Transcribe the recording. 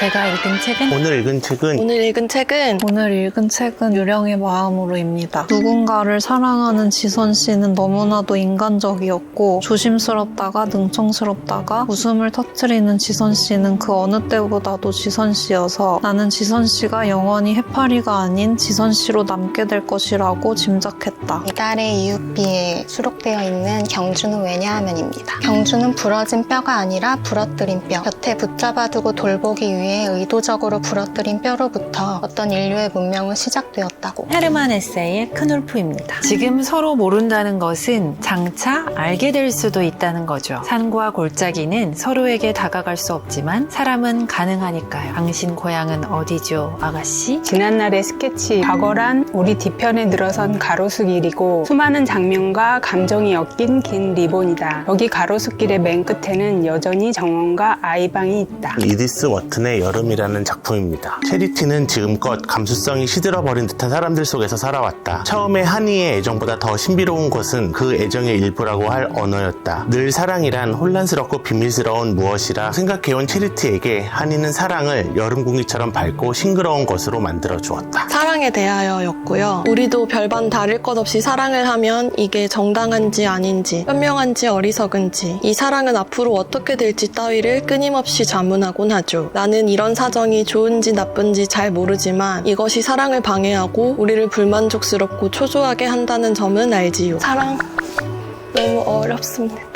제가 읽은 책은 오늘 읽은 책은 오늘 읽은 책은 오늘 읽은 책은 유령의 마음으로입니다. 누군가를 사랑하는 지선 씨는 너무나도 인간적이었고 조심스럽다가 능청스럽다가 웃음을 터트리는 지선 씨는 그 어느 때보다도 지선 씨여서 나는 지선 씨가 영원히 해파리가 아닌 지선 씨로 남게 될 것이라고 짐작했다. 이달의 이웃비에 수록되어 있는 경주는 왜냐하면입니다. 경주는 부러진 뼈가 아니라 부러뜨린 뼈. 곁에 붙잡아두고 돌보기 위해 의도적으로 부러뜨린 뼈로부터 어떤 인류의 문명은 시작되었다고. 헤르만 에세이의 크놀프입니다. 지금 서로 모른다는 것은 장차 알게 될 수도 있다는 거죠. 산과 골짜기는 서로에게 다가갈 수 없지만 사람은 가능하니까요. 당신 고향은 어디죠, 아가씨? 지난날의 스케치 과거란 우리 뒤편에 늘어선 가로수길이고 수많은 장면과 감정이 엮인 긴 리본이다. 여기 가로수길의 맨 끝에는 여전히 정원과 아이방이 있다. 이디스 워튼 의 여름이라는 작품입니다. 체리티는 지금껏 감수성이 시들어버린 듯한 사람들 속에서 살아왔다. 처음에 한이의 애정보다 더 신비로운 것은 그 애정의 일부라고 할 언어였다. 늘 사랑이란 혼란스럽고 비밀스러운 무엇이라 생각해온 체리티에게 한이는 사랑을 여름 공기처럼 밝고 싱그러운 것으로 만들어 주었다. 사랑에 대하여였고요. 우리도 별반 다를 것 없이 사랑을 하면 이게 정당한지 아닌지, 현명한지 어리석은지, 이 사랑은 앞으로 어떻게 될지 따위를 끊임없이 자문하곤 하죠. 나는 이런 사정이 좋은지 나쁜지 잘 모르지만 이것이 사랑을 방해하고 우리를 불만족스럽고 초조하게 한다는 점은 알지요. 사랑 너무 어렵습니다.